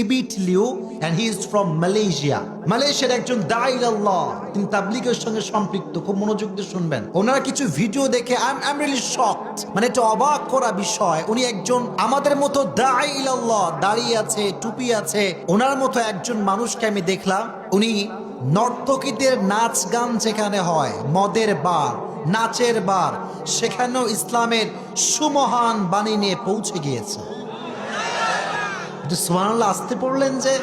Ebit Lew and he is from Malaysia মালয়েশিয়ার একজন দাইল আল্লাহ। তিনি তাবলিগের সঙ্গে সম্পৃক্ত। খুব মনোযোগ দিয়ে শুনবেন। ওনারা কিছু ভিডিও দেখে আই এম রিয়েলি শকড মানে এটা অবাক করা বিষয়। উনি একজন আমাদের মতো দাইল আল্লাহ। দাঁড়িয়ে আছে, টুপি আছে। ওনার মতো একজন মানুষকে আমি দেখলাম। উনি নর্তকীদের নাচ গান যেখানে হয়, মদের বার, নাচের বার, সেখানেও ইসলামের সুমহান বাণী নিয়ে পৌঁছে গিয়েছে। সোহানাল্লাহ আসতে পড়লেন যে?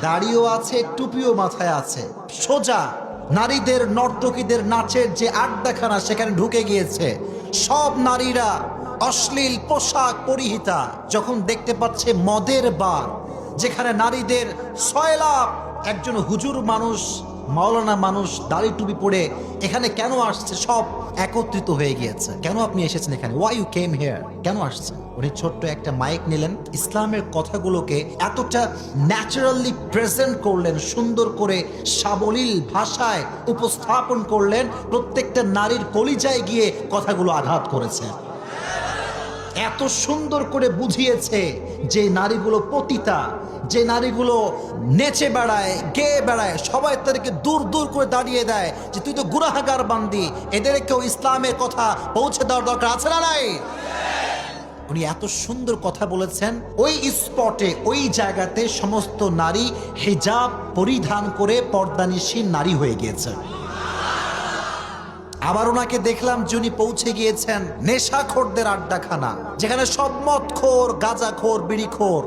দাড়িও আছে, টুপিও মাথায় আছে। সোজা, নারীদের, নর্তকীদের নাচের যে আড্ডাখানা সেখানে ঢুকে গিয়েছে। সব নারীরা অশ্লীল পোশাক পরিহিতা, যখন দেখতে পাচ্ছে মদের বার, যেখানে নারীদের সয়লাভ একজন হুজুর মানুষ মাওলানা মানুষ দাড়ি টুপি পরে এখানে কেন আসছে? সব একত্রিত হয়ে গিয়েছে। কেন আপনি এসেছেন এখানে? ওয়াই ইউ কেম হেয়ার কেন আসছেন? উনি ছোট্ট একটা মাইক নিলেন। ইসলামের কথাগুলোকে এতটা ন্যাচারালি প্রেজেন্ট করলেন, সুন্দর করে সাবলীল ভাষায় উপস্থাপন করলেন, প্রত্যেকটা নারীর কলিজায় গিয়ে কথাগুলো আঘাত করেছে এত সুন্দর করে বুঝিয়েছে যে নারীগুলো পতিতা, যে নারীগুলো নেচে বেড়ায়, গেয়ে বেড়ায়, সবাই তাদেরকে দূর দূর করে দাঁড়িয়ে দেয় যে তুই তো গুরাহাগার বান্দি এদেরকেও ইসলামের কথা পৌঁছে দেওয়ার দরকার আছে না নাই? উনি এত সুন্দর কথা বলেছেন, ওই স্পটে ওই জায়গাতে সমস্ত নারী হেজাব পরিধান করে পর্দানিসীন নারী হয়ে গিয়েছে। আবার ওনাকে দেখলাম যে উনি পৌঁছে গিয়েছেন নেশাখোরদের আড্ডাখানা, যেখানে সব মদখোর, গাঁজাখোর, বিড়িখোর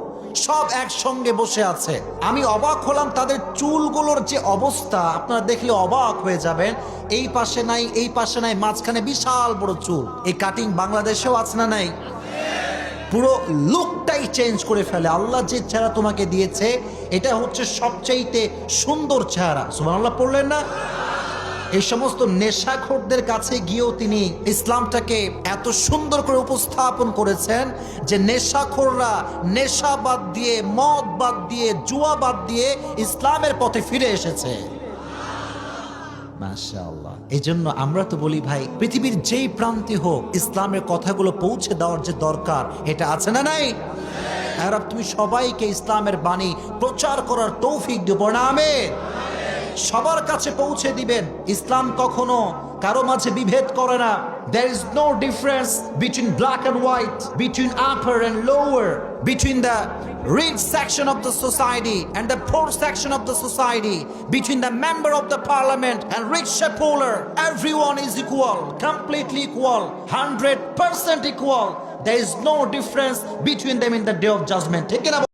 সব একসঙ্গে বসে আছে। আমি অবাক হলাম তাদের চুলগুলোর যে অবস্থা। আপনারা দেখলে অবাক হয়ে যাবেন, এই পাশে নাই, এই পাশে নাই, মাঝখানে বিশাল বড় চুল। এই কাটিং বাংলাদেশেও আছে না নাই? পুরো লুকটাই চেঞ্জ করে ফেলে। আল্লাহ যে চেহারা তোমাকে দিয়েছে, এটা হচ্ছে সবচাইতে সুন্দর চেহারা। সুমান আল্লাহ পড়লেন না? এই সমস্ত নেশাখোরদের কাছে গিয়েও তিনি ইসলামটাকে এত সুন্দর করে উপস্থাপন করেছেন যে নেশাখোররা নেশা বাদ দিয়ে মদ বাদ দিয়ে জুয়া বাদ দিয়ে ইসলামের পথে ফিরে এসেছে। এই জন্য আমরা তো বলি ভাই, পৃথিবীর যেই প্রান্তে হোক ইসলামের কথাগুলো পৌঁছে দেওয়ার যে দরকার, এটা আছে না নাই? আর তুমি সবাইকে ইসলামের বাণী প্রচার করার তৌফিক দেব না আমের সবার কাছে পৌঁছে দিবেন ইসলাম কখনো কারও মাঝে বিভেদ করে না there is no difference between black and white between upper and lower between the rich section of the society and the poor section of the society between the member of the parliament and rich ruler everyone is equal completely equal 100% equal there is no difference between them in the day of judgment